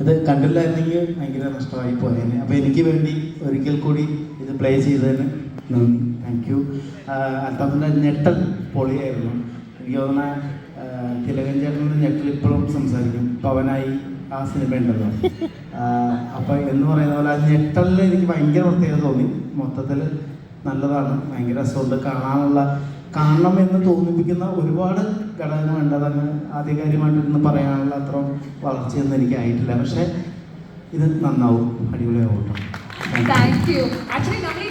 ഇത് കണ്ടില്ലായിരുന്നെങ്കിൽ ഭയങ്കര നഷ്ടമായി പോയേനെ അപ്പോൾ എനിക്ക് വേണ്ടി ഒരിക്കൽ കൂടി ഇത് പ്ലേ ചെയ്തതിന് നന്ദി. താങ്ക് യു അൽത്താഫിന്റെ ഞെട്ടൽ പൊളിയായിരുന്നു. എനിക്ക് തോന്നുന്ന തിലകൻ ചേട്ടന്റെ ഞെട്ടൽ ഇപ്പോഴും സംസാരിക്കും. പവനായി ആ സിനിമ ഉണ്ടല്ലോ. അപ്പോൾ എന്ന് പറയുന്ന പോലെ ആ ഞെട്ടലിൽ എനിക്ക് ഭയങ്കര പ്രത്യേകത തോന്നി. മൊത്തത്തിൽ നല്ലതാണ്. ഭയങ്കര രസമുണ്ട്. കാണാനുള്ള കാണണം എന്ന് തോന്നിപ്പിക്കുന്ന ഒരുപാട് ഘടകങ്ങളുണ്ട്. അതങ്ങ് ആധികാരികമായിട്ടൊന്ന് പറയാനുള്ള അത്ര വളർച്ചയൊന്നും എനിക്ക് ആയിട്ടില്ല പക്ഷേ ഇത് നന്നാവും. അടിപൊളിയാവും താങ്ക് യു ആക്ച്വലി നമ്മൾ ഈ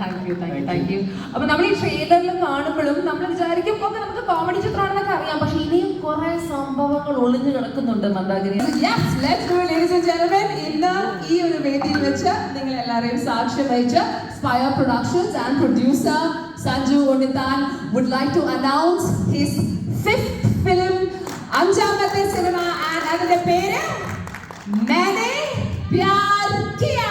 thank you thank you thank you അപ്പൊ നമ്മൾ ഈ ട്രെയിലറിൽ കാണുമ്പോഴും നമ്മൾ വിചാരിക്കും ഒക്കെ നമുക്ക് കോമഡി ചിത്രമാണെന്നൊക്കെ അറിയാം. പക്ഷെ ഇനിയും കുറെ സംഭവങ്ങൾ ഒളിഞ്ഞു കിടക്കുന്നുണ്ട് Mandagiri yes let's go ladies and gentlemen ഇന്ന് ഈ ഒരു വേദിയിൽ വെച്ച് നിങ്ങൾ എല്ലാവരെയും സാക്ഷ്യം വഹിച്ച് Spire productions and producer Sanju Unnithan would like to announce his fifth film അഞ്ചാമത്തെ സിനിമ ആൻഡ് അതിന്റെ പേര് मैंने प्यार किया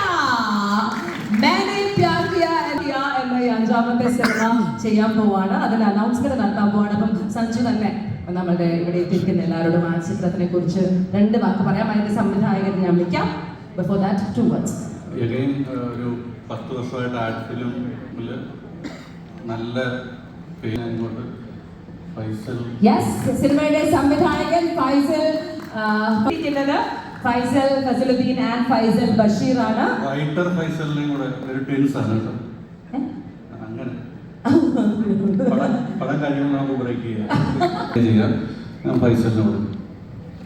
मैंने प्यार किया किया എന്ന ഈ അഞ്ചാമത്തെ സിനിമ ചെയ്യാൻ പോവാണ് അതിന്റെ അനൗൺസ്മെന്റ് നടത്താൻ പോവാണ് അപ്പം സഞ്ജു തന്നെ നമ്മളുടെ ഇവിടെ എത്തിയിരിക്കുന്ന എല്ലാവരോടും ആ ചിത്രത്തിനെ കുറിച്ച് രണ്ട് വാക്ക് പറയാം അതിന്റെ സംവിധായകൻ ഞാൻ വിളിക്കാം Before that two words again ഒരു പത്ത് വർഷമായിട്ട് ആഡ് ഫിലിമിൽ നല്ല പേര് ഫൈസൽ. യെസ് സിനിമയുടെ സംവിധായകൻ ഫൈസൽ ഫൈസൽ ഫസലുദ്ദീൻ ആൻഡ് ഫൈസൽ ബഷീർ ആണ് റൈറ്റർ ഫൈസലിനെയും കൂടെ ഒരു ട്വിൻസ് ആണ് കേട്ടോ. അങ്ങനെ. പടം കഴിയുമ്പോൾ നമുക്ക് ബ്രേക്ക് ചെയ്യാം. ഫൈസലിനോട്.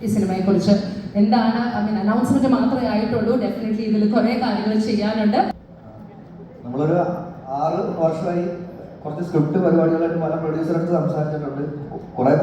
ഈ സിനിമയെ കുറിച്ച് എന്താണ് ഐ മീൻ അനൗൺസ്മെന്റ് മാത്രമേ ആയിട്ടുള്ളൂ. ഡെഫിനറ്റ്ലി ഇതിൽ കുറെ കാര്യങ്ങൾ ചെയ്യാനുണ്ട്. നമ്മളൊരു ആറ് വർഷമായി കുറച്ച് സ്ക്രിപ്റ്റ് പരിപാടികളായിട്ട് പല പ്രൊഡ്യൂസറായിട്ട് സംസാരിച്ചിട്ടുണ്ട്. കുറെ